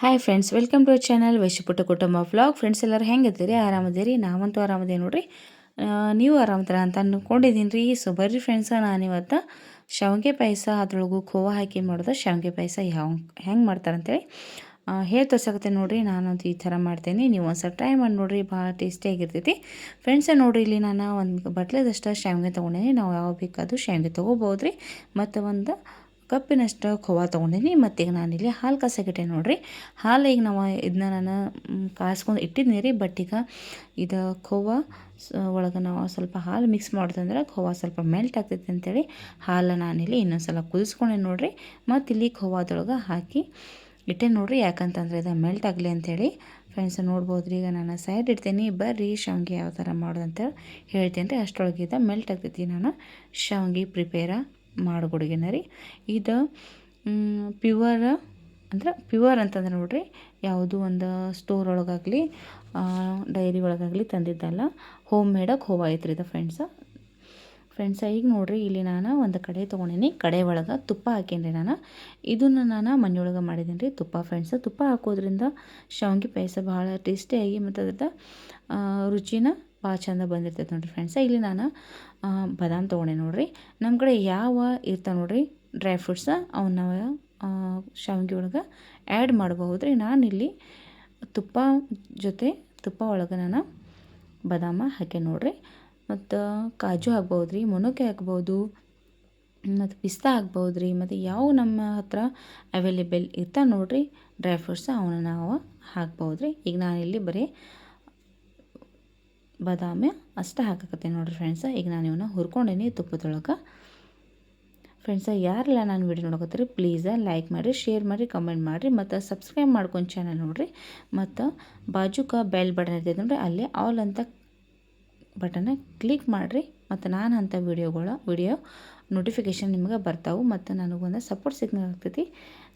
Hi friends welcome to channel ವೈಶ್ಯಪುಟ್ಟ ಕುಟುಂಬ blog friends ಎಲ್ಲರೂ ಹೆಂಗಿದ್ದೀರಿ? ಆರಾಮದಿರಿ? ನಾವಂತೂ ಆರಾಮದೇ ನೋಡಿರಿ ನೀವು ಆರಾಮದ್ರ ಅಂತ ಅಂದ್ಕೊಂಡಿದ್ದೀನಿ ರೀ ಸೊ ಬರ್ರಿ ಫ್ರೆಂಡ್ಸ ನಾನಿವತ್ತು ಶಾವಿಗೆ ಪಾಯಸ ಅದ್ರೊಳಗೂ ಖೋವಾ ಹಾಕಿ ಮಾಡೋದು. ಶಾವಿಗೆ ಪಾಯಸ ಯಾವ ಹೆಂಗೆ ಮಾಡ್ತಾರೆ ಅಂತೇಳಿ ಆ, ಹೇಳಿ ತೋರ್ಸಕತ್ತೆ ನೋಡಿರಿ. ನಾನಂತೂ ಈ ಥರ ಮಾಡ್ತೇನೆ. ನೀವು ಒಂದು ಸ್ವಲ್ಪ ಟ್ರೈ ಮಾಡಿ ನೋಡಿರಿ ಭಾಳ ಟೇಸ್ಟಿಯಾಗಿರ್ತೈತಿ ಫ್ರೆಂಡ್ಸ ನೋಡಿರಿ ಇಲ್ಲಿ ನಾನು ಒಂದು ಬಟ್ಲೆದಷ್ಟು ಶಾವಿಗೆ ತೊಗೊಂಡೇನಿ. ನಾವು ಯಾವ ಬೇಕಾದರೂ ಶಾವಿಗೆ ತೊಗೋಬೋದು ರೀ ಮತ್ತು ಒಂದು ಕಪ್ಪಿನಷ್ಟು ಖೋವಾ ತೊಗೊಂಡಿನಿ, ಮತ್ತು ಈಗ ನಾನಿಲ್ಲಿ ಹಾಲು ಕಾಸಾಕಿಟ್ಟೆ ನೋಡಿರಿ. ಹಾಲು ಈಗ ನಾವು ಇದನ್ನ ನಾನು ಕಾಸ್ಕೊಂಡು ಇಟ್ಟಿದ್ದೀನಿ ರೀ ಬಟ್ ಈಗ ಇದು ಖೋವಾ ಒಳಗೆ ನಾವು ಸ್ವಲ್ಪ ಹಾಲು ಮಿಕ್ಸ್ ಮಾಡಿದಂದ್ರೆ ಖೋವಾ ಸ್ವಲ್ಪ ಮೆಲ್ಟ್ ಆಗ್ತೈತೆ ಅಂತೇಳಿ ಹಾಲು ನಾನಿಲ್ಲಿ ಇನ್ನೊಂದು ಸಲ ಕುದಿಸ್ಕೊಂಡೆ ನೋಡಿರಿ. ಮತ್ತು ಇಲ್ಲಿ ಖೋವಾದೊಳಗೆ ಹಾಕಿ ಇಟ್ಟೆ ನೋಡಿರಿ, ಯಾಕಂತಂದ್ರೆ ಇದು ಮೆಲ್ಟ್ ಆಗಲಿ ಅಂಥೇಳಿ ಫ್ರೆಂಡ್ಸ್ ನೋಡ್ಬೋದು ರೀ ಈಗ ನಾನು ಸೈಡ್ ಇಡ್ತೀನಿ, ಬರ್ರಿ ಶಾವಿಗೆ ಯಾವ ಥರ ಮಾಡೋದಂತ ಹೇಳ್ತೀನಿ ರೀ ಅಷ್ಟರೊಳಗೆ ಇದು ಮೆಲ್ಟ್ ಆಗ್ತೈತಿ, ನಾನು ಶಾವಿಗೆ ಪ್ರಿಪೇರ ಮಾಡ್ಕೊಡ್ಗೇನ ರೀ. ಇದು ಪ್ಯೂವರ್ ಅಂದ್ರೆ ಪ್ಯೂವರ್ ಅಂತಂದ್ರೆ ನೋಡ್ರಿ, ಯಾವುದು ಒಂದು ಸ್ಟೋರ್ ಒಳಗಾಗಲಿ ಡೈರಿ ಒಳಗಾಗಲಿ ತಂದಿದ್ದಲ್ಲ ಹೋಮ್ ಮೇಡಕ್ಕೆ ಹೋವ ಇದು ಫ್ರೆಂಡ್ಸ ಫ್ರೆಂಡ್ಸ ಈಗ ನೋಡ್ರಿ, ಇಲ್ಲಿ ನಾನು ಒಂದು ಕಡೆ ತೊಗೊಂಡೀನಿ, ಕಡೆ ಒಳಗೆ ತುಪ್ಪ ಹಾಕೀನಿ ನಾನು. ಇದನ್ನು ನಾನು ಮನೆಯೊಳಗೆ ಮಾಡಿದ್ದೀನಿ ರೀ ತುಪ್ಪ ಫ್ರೆಂಡ್ಸ್ ತುಪ್ಪ ಹಾಕೋದ್ರಿಂದ ಶಾವಿಗೆ ಪಾಯಸ ಭಾಳ ಟೇಸ್ಟಿಯಾಗಿ ಮತ್ತು ಅದರ ರುಚಿನ ಭಾಳ ಚಂದ ಬಂದಿರ್ತೈತೆ ನೋಡಿರಿ ಫ್ರೆಂಡ್ಸ ಇಲ್ಲಿ ನಾನು ಬಾದಾಮ್ ತೊಗೊಂಡೆ ನೋಡಿರಿ. ನಮ್ಮ ಕಡೆ ಯಾವ ಇರ್ತಾವೆ ನೋಡಿರಿ ಡ್ರೈ ಫ್ರೂಟ್ಸ ಅವನ್ನ ಶಾವಿಗೆ ಒಳಗೆ ಆ್ಯಡ್ ಮಾಡಬಹುದು ರೀ ನಾನಿಲ್ಲಿ ತುಪ್ಪ ಜೊತೆ, ತುಪ್ಪ ಒಳಗೆ ನಾನು ಬಾದಾಮ ಹಾಕೆ ನೋಡಿರಿ. ಮತ್ತು ಕಾಜು ಹಾಕ್ಬೋದು ರೀ ಮೊನಕೆ ಹಾಕ್ಬೋದು ಮತ್ತು ಪಿಸ್ತಾ ಹಾಕ್ಬೋದು ರೀ ಮತ್ತು ಯಾವ ನಮ್ಮ ಹತ್ರ ಅವೈಲೇಬಲ್ ಇರ್ತಾವೆ ನೋಡಿರಿ ಡ್ರೈ ಫ್ರೂಟ್ಸ್ ಅವನ್ನ ನಾವು ಹಾಕ್ಬೋದು ರೀ ಈಗ ನಾನಿಲ್ಲಿ ಬರೀ ಬಾದಾಮಿ ಅಷ್ಟೇ ಹಾಕಕತ್ತೆ ನೋಡಿರಿ ಫ್ರೆಂಡ್ಸ ಈಗ ನಾನು ಇವನ್ನ ಹುರ್ಕೊಂಡೇನಿ ತುಪ್ಪದೊಳಗೆ. ಫ್ರೆಂಡ್ಸ ಯಾರೆಲ್ಲ ನಾನು ವಿಡಿಯೋ ನೋಡಕತ್ತೀರಿ ಪ್ಲೀಸ ಲೈಕ್ ಮಾಡಿರಿ ಶೇರ್ ಮಾಡಿರಿ ಕಮೆಂಟ್ ಮಾಡಿರಿ, ಮತ್ತು ಸಬ್ಸ್ಕ್ರೈಬ್ ಮಾಡ್ಕೊಂಡು ಚಾನಲ್ ನೋಡಿರಿ. ಮತ್ತು ಬಾಜುಕ ಬೆಲ್ ಬಟನ್ ಇರ್ತೈತೆ ನೋಡ್ರಿ, ಅಲ್ಲಿ ಆಲ್ ಅಂತ ಬಟನ್ನ ಕ್ಲಿಕ್ ಮಾಡಿರಿ. ಮತ್ತು ನಾನು ಅಂಥ ವೀಡಿಯೋಗಳ ವಿಡಿಯೋ ನೋಟಿಫಿಕೇಷನ್ ನಿಮ್ಗೆ ಬರ್ತಾವೆ. ಮತ್ತು ನನಗೊಂದು ಸಪೋರ್ಟ್ ಸಿಗ್ನಲ್ ಆಗ್ತೈತಿ.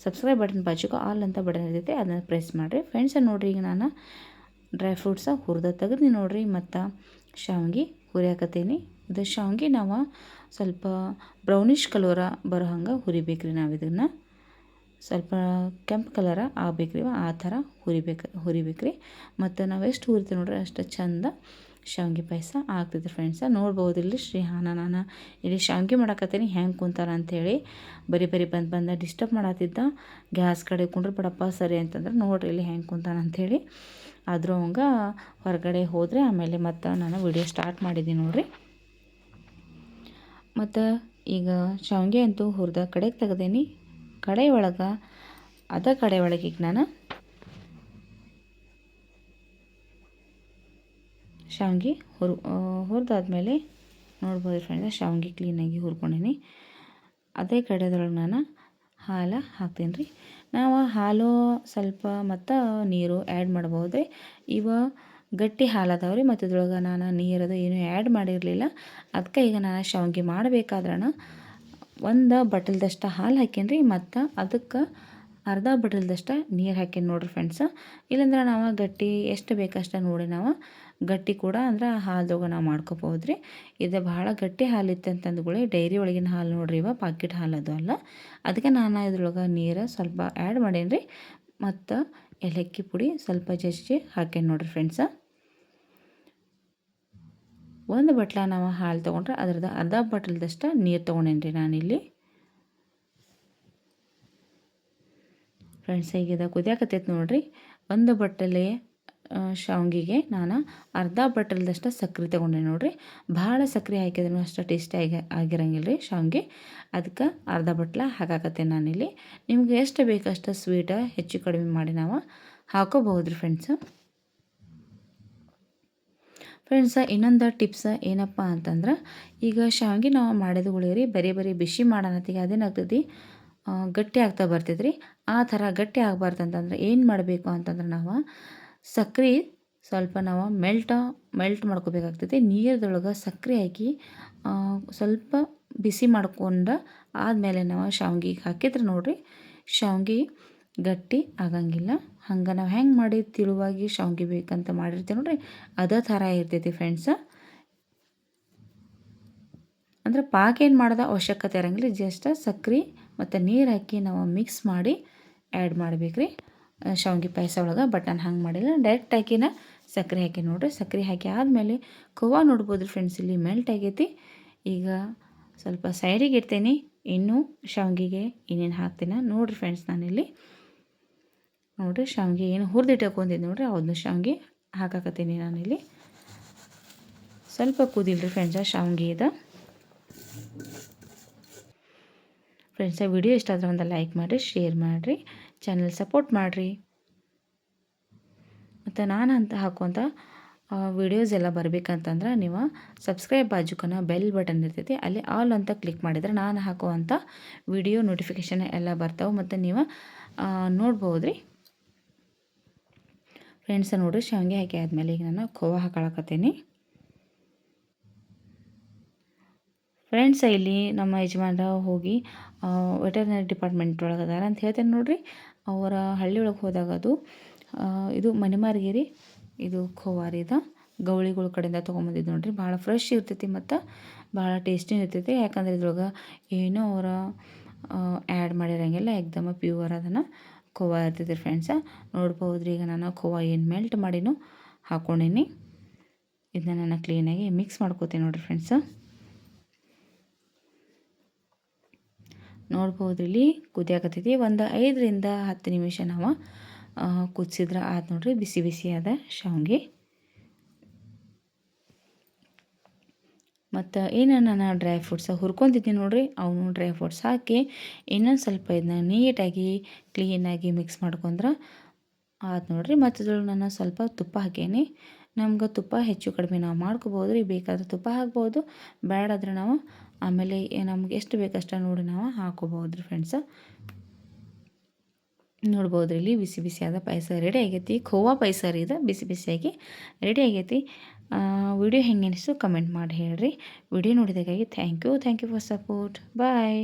ಸಬ್ಸ್ಕ್ರೈಬ್ ಬಟನ್ ಬಾಜುಕ ಆಲ್ ಅಂತ ಬಟನ್ ಇರ್ತೈತಿ, ಅದನ್ನು ಪ್ರೆಸ್ ಮಾಡಿರಿ. ಫ್ರೆಂಡ್ಸ ನೋಡಿರಿ ಈಗ ನಾನು ಡ್ರೈ ಫ್ರೂಟ್ಸ ಹುರಿದ ತೆಗೆದು ನೋಡ್ರಿ ಮತ್ತು ಶಾವ್ಗೆ ಹುರಿಯಾಕತ್ತೀನಿ. ಇದು ಶಾವ್ಗೆ ನಾವು ಸ್ವಲ್ಪ ಬ್ರೌನಿಷ್ ಕಲರ ಬರೋ ಹಂಗೆ ಹುರಿಬೇಕ್ರಿ ನಾವು ಇದನ್ನು. ಸ್ವಲ್ಪ ಕೆಂಪು ಕಲರ ಆಗಬೇಕ್ರಿ ಆ ಥರ ಹುರಿಬೇಕು, ಹುರಿಬೇಕ್ರಿ. ಮತ್ತು ನಾವು ಎಷ್ಟು ಹುರಿತೀವಿ ನೋಡ್ರಿ ಅಷ್ಟು ಚಂದ ಶಾವ್ಗೆ ಪಾಯಸ ಆಗ್ತೈತೆ ಫ್ರೆಂಡ್ಸ ನೋಡ್ಬೋದು ಇಲ್ಲಿ ಶ್ರೀಹಾನ ನಾನು. ಇಲ್ಲಿ ಶಾವ್ಗೆ ಮಾಡಾಕತ್ತೀನಿ, ಹೆಂಗೆ ಕುಂತಾರ ಅಂಥೇಳಿ ಬರೀ ಬರೀ ಬಂದು ಬಂದ ಡಿಸ್ಟರ್ಬ್ ಮಾಡತ್ತಿದ್ದ ಗ್ಯಾಸ್ ಕಡೆ ಕುಂಡ್ರೆ ಬಿಡಪ್ಪ ಸರಿ ಅಂತಂದ್ರೆ ನೋಡ್ರಿ ಇಲ್ಲಿ ಹೆಂಗೆ ಕುಂತಾನ ಆದರೂ ಅವಂಗ ಹೊರಗಡೆ ಹೋದರೆ ಆಮೇಲೆ ಮತ್ತು ನಾನು ವಿಡಿಯೋ ಸ್ಟಾರ್ಟ್ ಮಾಡಿದ್ದೀನಿ ನೋಡಿರಿ. ಮತ್ತು ಈಗ ಶಾವಿಗೆ ಅಂತೂ ಹುರಿದ ಕಡೆಗೆ ತೆಗ್ದೇನಿ. ಕಡೆ ಒಳಗೆ, ಅದ ಕಡೆ ಒಳಗೆ ಈಗ ನಾನು ಶಾವಿಗೆ ಹುರ್ ಹುರಿದಾದ್ಮೇಲೆ ನೋಡ್ಬೋದು ಫ್ರೆಂಡ್ಸ್ ಶಾವಿಗೆ ಕ್ಲೀನಾಗಿ ಹುರ್ಕೊಂಡೀನಿ. ಅದೇ ಕಡೆದೊಳಗೆ ನಾನು ಹಾಲು ಹಾಕ್ತೀನಿ ರೀ ನಾವು ಹಾಲು ಸ್ವಲ್ಪ ಮತ್ತು ನೀರು ಆ್ಯಡ್ ಮಾಡ್ಬೋದು ಇವ ಗಟ್ಟಿ ಹಾಲು ಅದಾವೆ ರೀ ಮತ್ತು ಇದ್ರೊಳಗೆ ನಾನು ನೀರದು ಏನೂ ಆ್ಯಡ್ ಮಾಡಿರಲಿಲ್ಲ. ಅದಕ್ಕೆ ಈಗ ನಾನು ಶಾವಿಗೆ ಮಾಡಬೇಕಾದ್ರಣ ಒಂದು ಬಟಲ್ದಷ್ಟು ಹಾಲು ಹಾಕೀನಿ ರೀ ಮತ್ತು ಅದಕ್ಕೆ ಅರ್ಧ ಬಟಲ್ದಷ್ಟು ನೀರು ಹಾಕೀನಿ ನೋಡ್ರಿ ಫ್ರೆಂಡ್ಸ್ ಇಲ್ಲಾಂದ್ರೆ ನಾವು ಗಟ್ಟಿ ಎಷ್ಟು ಬೇಕಷ್ಟು ನೋಡಿ ನಾವು ಗಟ್ಟಿ ಕೂಡ ಅಂದ್ರೆ ಹಾಲ್ದೊಳಗೆ ನಾವು ಮಾಡ್ಕೋಬೋದು ರೀ ಇದು ಭಾಳ ಗಟ್ಟಿ ಹಾಲು ಇತ್ತು ಅಂತಂದ್ಕೊಳ್ಳಿ ಡೈರಿ ಒಳಗಿನ ಹಾಲು ನೋಡ್ರಿ ಇವ, ಪಾಕೆಟ್ ಹಾಲು ಅದು ಅಲ್ಲ. ಅದಕ್ಕೆ ನಾನು ಇದ್ರೊಳಗೆ ನೀರು ಸ್ವಲ್ಪ ಆ್ಯಡ್ ಮಾಡೇನಿ ರೀ ಮತ್ತು ಏಲಕ್ಕಿ ಪುಡಿ ಸ್ವಲ್ಪ ಜಜ್ಜಿ ಹಾಕೇನಿ ನೋಡ್ರಿ ಫ್ರೆಂಡ್ಸ ಒಂದು ಬಟ್ಲ ನಾವು ಹಾಲು ತೊಗೊಂಡ್ರೆ ಅದ್ರದ್ದು ಅರ್ಧ ಬಟ್ಲದಷ್ಟು ನೀರು ತೊಗೊಂಡೇನಿ ರೀ ನಾನಿಲ್ಲಿ. ಫ್ರೆಂಡ್ಸ್ ಈಗ ಇದು ಕುದಿಯಾಕತ್ತೈತೆ ನೋಡ್ರಿ. ಒಂದು ಬಟ್ಟಲೆ ಶಾವ್ಗಿಗೆ ನಾನು ಅರ್ಧ ಬಟ್ಟಲ್ದಷ್ಟು ಸಕ್ಕರೆ ತೊಗೊಂಡೆ ನೋಡ್ರಿ. ಭಾಳ ಸಕ್ಕರೆ ಹಾಕಿದ್ರು ಅಷ್ಟು ಟೇಸ್ಟಿ ಆಗಿ ಆಗಿರಂಗಿಲ್ಲ ರೀ ಶಾವ್ಗೆ. ಅದಕ್ಕೆ ಅರ್ಧ ಬಟ್ಲ ಹಾಕಾಕತ್ತೆ ನಾನಿಲ್ಲಿ. ನಿಮ್ಗೆ ಎಷ್ಟು ಬೇಕಷ್ಟು ಸ್ವೀಟ ಹೆಚ್ಚು ಕಡಿಮೆ ಮಾಡಿ ನಾವು ಹಾಕೋಬಹುದು ರೀ ಫ್ರೆಂಡ್ಸು ಫ್ರೆಂಡ್ಸ ಇನ್ನೊಂದು ಟಿಪ್ಸ್ ಏನಪ್ಪ ಅಂತಂದ್ರೆ, ಈಗ ಶಾವಿಗೆ ನಾವು ಮಾಡಿದ ರೀ ಬರೀ ಬರೀ ಬಿಸಿ ಮಾಡೋಣತ್ತಿಗೆ ಅದೇನಾಗ್ತದೆ ಗಟ್ಟಿ ಆಗ್ತಾ ಬರ್ತೈತೆ ರೀ ಆ ಥರ ಗಟ್ಟಿ ಆಗಬಾರ್ದು ಅಂತಂದ್ರೆ ಏನು ಮಾಡಬೇಕು ಅಂತಂದ್ರೆ ನಾವು ಸಕ್ರೆ ಸ್ವಲ್ಪ ನಾವು ಮೆಲ್ಟ, ಮೆಲ್ಟ್ ಮಾಡ್ಕೋಬೇಕಾಗ್ತೈತಿ ನೀರದೊಳಗೆ ಸಕ್ಕರೆ ಹಾಕಿ ಸ್ವಲ್ಪ ಬಿಸಿ ಮಾಡ್ಕೊಂಡು ಆದಮೇಲೆ ನಾವು ಶಾವ್ಗಿಗೆ ಹಾಕಿದ್ರೆ ನೋಡಿರಿ ಶಾವ್ಗೆ ಗಟ್ಟಿ ಆಗಂಗಿಲ್ಲ. ಹಂಗೆ ನಾವು ಹೆಂಗೆ ಮಾಡಿ ತಿಳುವಾಗಿ ಶಾವ್ಗೆ ಬೇಕಂತ ಮಾಡಿರ್ತೀವಿ ನೋಡಿರಿ. ಅದೇ ಥರ ಇರ್ತೈತಿ ಫ್ರೆಂಡ್ಸ ಅಂದ್ರೆ ಪಾಕ ಏನು ಮಾಡೋದ ಅವಶ್ಯಕತೆ ಇರಂಗಿಲ್ಲ ಜಸ್ಟ್ ಸಕ್ರೆ ಮತ್ತು ನೀರು ಹಾಕಿ ನಾವು ಮಿಕ್ಸ್ ಮಾಡಿ ಆ್ಯಡ್ ಮಾಡ್ಬೇಕು ರೀ ಶಾವಿಗೆ ಪಾಯಸ ಒಳಗೆ ಬಟ್ ನಾನು ಹಂಗೆ ಮಾಡಿಲ್ಲ. ಡೈರೆಕ್ಟ್ ಹಾಕಿನ ಸಕ್ಕರೆ ಹಾಕಿ ನೋಡಿರಿ. ಸಕ್ಕರೆ ಹಾಕಿ ಆದಮೇಲೆ ಖೋವಾ ನೋಡ್ಬೋದು ಫ್ರೆಂಡ್ಸ್ ಇಲ್ಲಿ ಮೆಲ್ಟ್ ಆಗೈತಿ. ಈಗ ಸ್ವಲ್ಪ ಸೈಡಿಗೆ ಇಡ್ತೇನೆ. ಇನ್ನೂ ಶಾವಿಗೆಗೆ ಏನೇನು ಹಾಕ್ತೀನಿ ನೋಡಿರಿ ಫ್ರೆಂಡ್ಸ್ ನಾನಿಲ್ಲಿ. ನೋಡಿರಿ ಶಾವಿಗೆ ಏನು ಹುರಿದಿಟ್ಟಕೊಂಡಿದ್ದು ನೋಡಿರಿ. ಅದನ್ನು ಶಾವಿಗೆ ಹಾಕಾಕತ್ತೀನಿ ನಾನಿಲ್ಲಿ. ಸ್ವಲ್ಪ ಕುದಿಲ್ರಿ ಫ್ರೆಂಡ್ಸ ಶಾವಿಗೆ ಇದೆ. ಫ್ರೆಂಡ್ಸ ವಿಡಿಯೋ ಇಷ್ಟ ಆದರೆ ಒಂದು ಲೈಕ್ ಮಾಡಿರಿ ಶೇರ್ ಮಾಡಿರಿ ಚಾನಲ್ ಸಪೋರ್ಟ್ ಮಾಡಿರಿ. ಮತ್ತು ನಾನು ಅಂತ ಹಾಕುವಂಥ ವಿಡಿಯೋಸ್ ಎಲ್ಲ ಬರಬೇಕಂತಂದ್ರೆ ನೀವು ಸಬ್ಸ್ಕ್ರೈಬ್ ಬಾಜುಕನ ಬೆಲ್ ಬಟನ್ ಇರ್ತೈತಿ, ಅಲ್ಲಿ ಆಲ್ ಅಂತ ಕ್ಲಿಕ್ ಮಾಡಿದ್ರೆ ನಾನು ಹಾಕುವಂಥ ವಿಡಿಯೋ ನೋಟಿಫಿಕೇಷನ್ ಎಲ್ಲ ಬರ್ತಾವೆ. ಮತ್ತು ನೀವು ನೋಡ್ಬೋದು ರೀ ಫ್ರೆಂಡ್ಸ ನೋಡಿರಿ, ಶಾವಿಗೆ ಹಾಕಿ ಆದಮೇಲೆ ಈಗ ನಾನು ಖೋವಾ ಹಾಕೊಳಕತ್ತೀನಿ. ಫ್ರೆಂಡ್ಸ ಇಲ್ಲಿ ನಮ್ಮ ಯಜಮಾನ್ರ ಹೋಗಿ ವೆಟರ್ನರಿ ಡಿಪಾರ್ಟ್ಮೆಂಟ್ ಒಳಗೆ ಅದಾರ ಅಂತ ಹೇಳ್ತೇನೆ ನೋಡಿರಿ. ಅವರ ಹಳ್ಳಿ ಒಳಗೆ ಹೋದಾಗ ಅದು ಇದು ಮನೆಮಾರ್ಗಿರಿ ಇದು ಖೋವಾರಿದ ಗೌಳಿಗಳ ಕಡೆಯಿಂದ ತೊಗೊಂಬಂದಿದ್ದು ನೋಡಿರಿ. ಭಾಳ ಫ್ರೆಶ್ ಇರ್ತೈತಿ ಮತ್ತು ಭಾಳ ಟೇಸ್ಟಿ ಇರ್ತೈತಿ. ಯಾಕಂದ್ರೆ ಇದ್ರೊಳಗೆ ಏನೂ ಅವರ ಆ್ಯಡ್ ಮಾಡಿರೋಂಗಿಲ್ಲ ಎಕ್ದಮ ಪ್ಯೂರ್ ಅದನ್ನು ಖೋವಾ ಇರ್ತೈತಿ ಫ್ರೆಂಡ್ಸ ನೋಡ್ಬೋದು ಈಗ ನಾನು ಖೋವಾ ಏನು ಮೆಲ್ಟ್ ಮಾಡಿನೂ ಹಾಕ್ಕೊಂಡೀನಿ ಇದನ್ನ ನಾನು ಕ್ಲೀನಾಗಿ ಮಿಕ್ಸ್ ಮಾಡ್ಕೋತೀನಿ ನೋಡಿರಿ ಫ್ರೆಂಡ್ಸ ನೋಡ್ಬೋದು ಇಲ್ಲಿ ಕುದಿಯಾಕತ್ತೈತಿ. ಒಂದು ಐದರಿಂದ ಹತ್ತು ನಿಮಿಷ ನಾವು ಕುದಿಸಿದ್ರೆ ಆದ ನೋಡ್ರಿ. ಬಿಸಿ ಬಿಸಿ ಅದ ಶಾವಿಗೆ. ಮತ್ತು ಏನು ನಾನು ಡ್ರೈ ಫ್ರೂಟ್ಸ ಹುರ್ಕೊತಿದ್ದೀನಿ ನೋಡಿರಿ. ಅವನು ಡ್ರೈ ಫ್ರೂಟ್ಸ್ ಹಾಕಿ ಇನ್ನೊಂದು ಸ್ವಲ್ಪ ಇದನ್ನ ನೀಟಾಗಿ ಕ್ಲೀನಾಗಿ ಮಿಕ್ಸ್ ಮಾಡ್ಕೊಂಡ್ರೆ ಆದ ನೋಡಿರಿ. ಮತ್ತು ನಾನು ಸ್ವಲ್ಪ ತುಪ್ಪ ಹಾಕೇನಿ. ನಮ್ಗೆ ತುಪ್ಪ ಹೆಚ್ಚು ಕಡಿಮೆ ನಾವು ಮಾಡ್ಕೋಬೋದು ರೀ ಬೇಕಾದ್ರೆ ತುಪ್ಪ ಹಾಕ್ಬೋದು. ಬೇಡಾದ್ರೆ ನಾವು ಆಮೇಲೆ ನಮ್ಗೆ ಎಷ್ಟು ಬೇಕಷ್ಟ ನೋಡಿ ನಾವು ಹಾಕೋಬೋದು ರೀ ಫ್ರೆಂಡ್ಸ ನೋಡ್ಬೋದು ಇಲ್ಲಿ ಬಿಸಿ ಬಿಸಿಯಾದ ಪಾಯಸ ರೆಡಿ ಆಗೈತಿ. ಖೋವಾ ಪಾಯಸ ರೀ ಇದು, ಬಿಸಿ ಬಿಸಿಯಾಗಿ ರೆಡಿ ಆಗೈತಿ. ವಿಡಿಯೋ ಹೆಂಗೆ ಅನಿಸ್ತು ಕಮೆಂಟ್ ಮಾಡಿ ಹೇಳ್ರಿ. Video ನೋಡಿದಾಗಾಗಿ thank you thank you for support bye